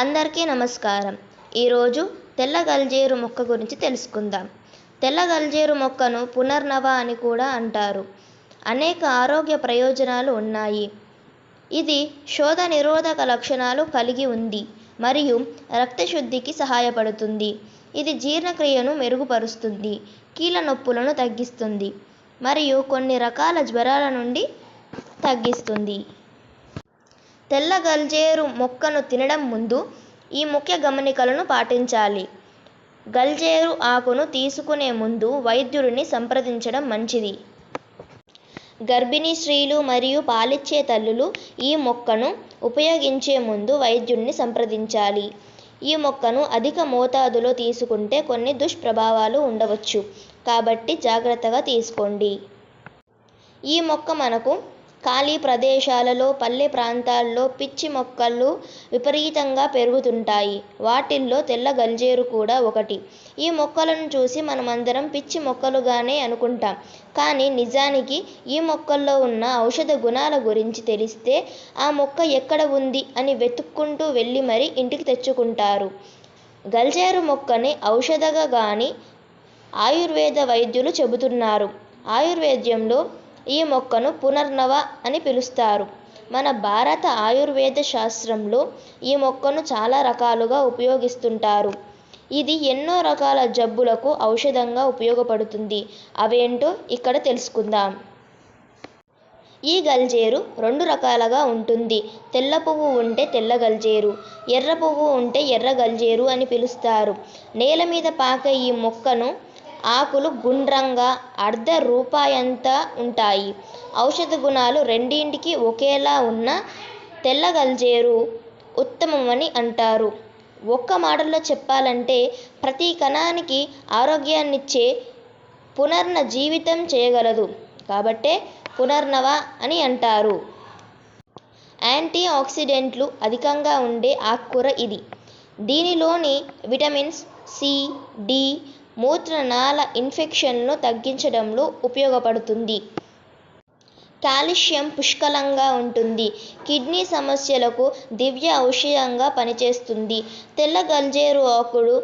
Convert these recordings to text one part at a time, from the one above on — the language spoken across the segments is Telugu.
అందరికీ నమస్కారం. ఈరోజు తెల్ల గల్జేరు మొక్క గురించి తెలుసుకుందాం. తెల్ల గల్జేరు మొక్కను పునర్నవ అని కూడా అంటారు. అనేక ఆరోగ్య ప్రయోజనాలు ఉన్నాయి. ఇది శోధ నిరోధక లక్షణాలు కలిగి ఉంది మరియు రక్తశుద్ధికి సహాయపడుతుంది. ఇది జీర్ణక్రియను మెరుగుపరుస్తుంది కీళ్ళ నొప్పులను తగ్గిస్తుంది మరియు కొన్ని రకాల జ్వరాల నుండి తగ్గిస్తుంది. తెల్ల గల్జేరు మొక్కను తినడం ముందు ఈ ముఖ్య గమనికలను పాటించాలి. గల్జేరు ఆకును తీసుకునే ముందు వైద్యుడిని సంప్రదించడం మంచిది. గర్భిణీ స్త్రీలు మరియు పాలిచ్చే తల్లులు ఈ మొక్కను ఉపయోగించే ముందు వైద్యుడిని సంప్రదించాలి. ఈ మొక్కను అధిక మోతాదులో తీసుకుంటే కొన్ని దుష్ప్రభావాలు ఉండవచ్చు. కాబట్టి జాగ్రత్తగా తీసుకోండి. ఈ మొక్క మనకు ఖాళీ ప్రదేశాలలో పల్లె ప్రాంతాల్లో పిచ్చి మొక్కలు విపరీతంగా పెరుగుతుంటాయి. వాటిల్లో తెల్ల గల్జేరు కూడా ఒకటి. ఈ మొక్కలను చూసి మనమందరం పిచ్చి మొక్కలుగానే అనుకుంటాం. కానీ నిజానికి ఈ మొక్కల్లో ఉన్న ఔషధ గుణాల గురించి తెలిస్తే ఆ మొక్క ఎక్కడ ఉంది అని వెతుక్కుంటూ వెళ్ళి మరీ ఇంటికి తెచ్చుకుంటారు. గల్జేరు మొక్కని ఔషధగా కానీ ఆయుర్వేద వైద్యులు చెబుతున్నారు. ఆయుర్వేద్యంలో ఈ మొక్కను పునర్నవ అని పిలుస్తారు. మన భారత ఆయుర్వేద శాస్త్రంలో ఈ మొక్కను చాలా రకాలుగా ఉపయోగిస్తుంటారు. ఇది ఎన్నో రకాల జబ్బులకు ఔషధంగా ఉపయోగపడుతుంది. అవేంటో ఇక్కడ తెలుసుకుందాం. ఈ గల్జేరు రెండు రకాలుగా ఉంటుంది. తెల్ల పువ్వు ఉంటే తెల్ల గల్జేరు ఎర్ర పువ్వు ఉంటే ఎర్ర గల్జేరు అని పిలుస్తారు. నేల మీద పాకే ఈ మొక్కను ఆకులు గుండ్రంగా అర్ధ రూపాయంత ఉంటాయి. ఔషధ గుణాలు రెండింటికి ఒకేలా ఉన్న తెల్ల గల్జేరు ఉత్తమమని అంటారు. ఒక్క మాటలో చెప్పాలంటే ప్రతి కణానికి ఆరోగ్యాన్నిచ్చే పునర్న జీవితం చేయగలదు. కాబట్టే పునర్నవ అని అంటారు. యాంటీ ఆక్సిడెంట్లు అధికంగా ఉండే ఆకుకూర ఇది. దీనిలోని విటమిన్స్ సి డి మూత్రనాళ ఇన్ఫెక్షన్ను తగ్గించడంలో ఉపయోగపడుతుంది. కాల్షియం పుష్కలంగా ఉంటుంది. కిడ్నీ సమస్యలకు దివ్య ఔషధంగా పనిచేస్తుంది. తెల్ల గల్జేరు ఆకుడు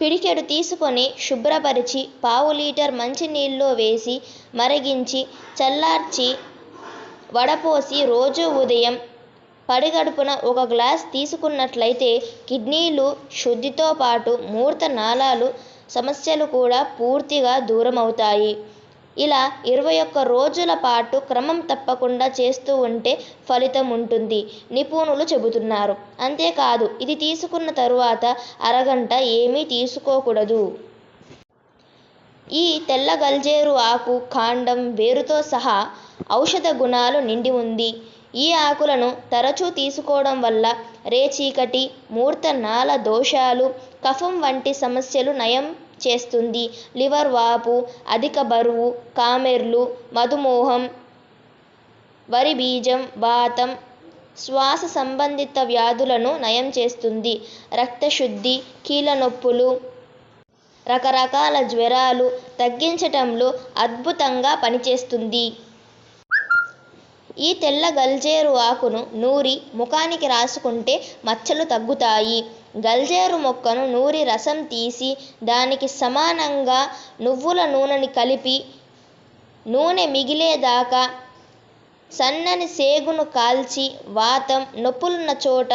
పిడికెడు తీసుకొని శుభ్రపరిచి పావు లీటర్ మంచినీళ్ళలో వేసి మరిగించి చల్లార్చి వడపోసి రోజు ఉదయం పడిగడుపున ఒక గ్లాస్ తీసుకున్నట్లయితే కిడ్నీలు శుద్ధితో పాటు మూర్త నాళాలు సమస్యలు కూడా పూర్తిగా దూరమవుతాయి. ఇలా ఇరవై ఒక్క రోజుల పాటు క్రమం తప్పకుండా చేస్తూ ఉంటే ఫలితం ఉంటుంది నిపుణులు చెబుతున్నారు. అంతేకాదు ఇది తీసుకున్న తరువాత అరగంట ఏమీ తీసుకోకూడదు. ఈ తెల్ల గల్జేరు ఆకు కాండం వేరుతో సహా ఔషధ గుణాలు నిండి ఉంది. ఈ ఆకులను తరచూ తీసుకోవడం వల్ల రేచీకటి మూర్త నాల దోషాలు కఫం వంటి సమస్యలు నయం చేస్తుంది. లివర్ వాపు అధిక బరువు కామెర్లు మధుమేహం వరి బీజం వాతం శ్వాస సంబంధిత వ్యాధులను నయం చేస్తుంది. రక్తశుద్ధి కీళ్ళ నొప్పులు రకరకాల జ్వరాలు తగ్గించటంలో అద్భుతంగా పనిచేస్తుంది. ఈ తెల్ల గల్జేరు ఆకును నూరి ముఖానికి రాసుకుంటే మచ్చలు తగ్గుతాయి. గల్జేరు మొక్కను నూరి రసం తీసి దానికి సమానంగా నువ్వుల నూనెని కలిపి నూనె మిగిలేదాకా సన్నని సేగును కాల్చి వాతం నొప్పులున్న చోట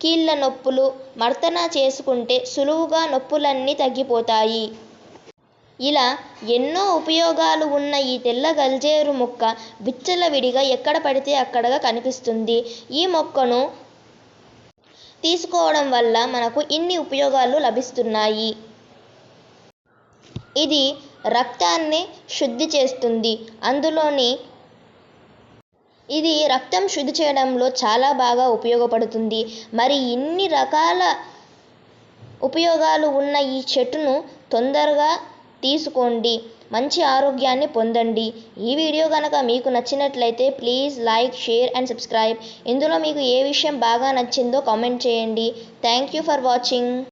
కీళ్ళ నొప్పులు మర్దన చేసుకుంటే సులువుగా నొప్పులన్నీ తగ్గిపోతాయి. ఇలా ఎన్నో ఉపయోగాలు ఉన్న ఈ తెల్ల గల్జేరు మొక్క విచ్చలవిడిగా ఎక్కడ పడితే అక్కడగా కనిపిస్తుంది. ఈ మొక్కను తీసుకోవడం వల్ల మనకు ఇన్ని ఉపయోగాలు లభిస్తున్నాయి. ఇది రక్తాన్ని శుద్ధి చేస్తుంది. అందులోని ఇది రక్తం శుద్ధి చేయడంలో చాలా బాగా ఉపయోగపడుతుంది. మరి ఇన్ని రకాల ఉపయోగాలు ఉన్న ఈ చెట్టును తొందరగా తీసుకోండి. మంచి ఆరోగ్యాన్ని పొందండి. ఈ వీడియో కనుక మీకు నచ్చినట్లయితే please like share and subscribe. ఇందులో మీకు ఏ విషయం బాగా నచ్చిందో కామెంట్ చేయండి. Thank you for watching.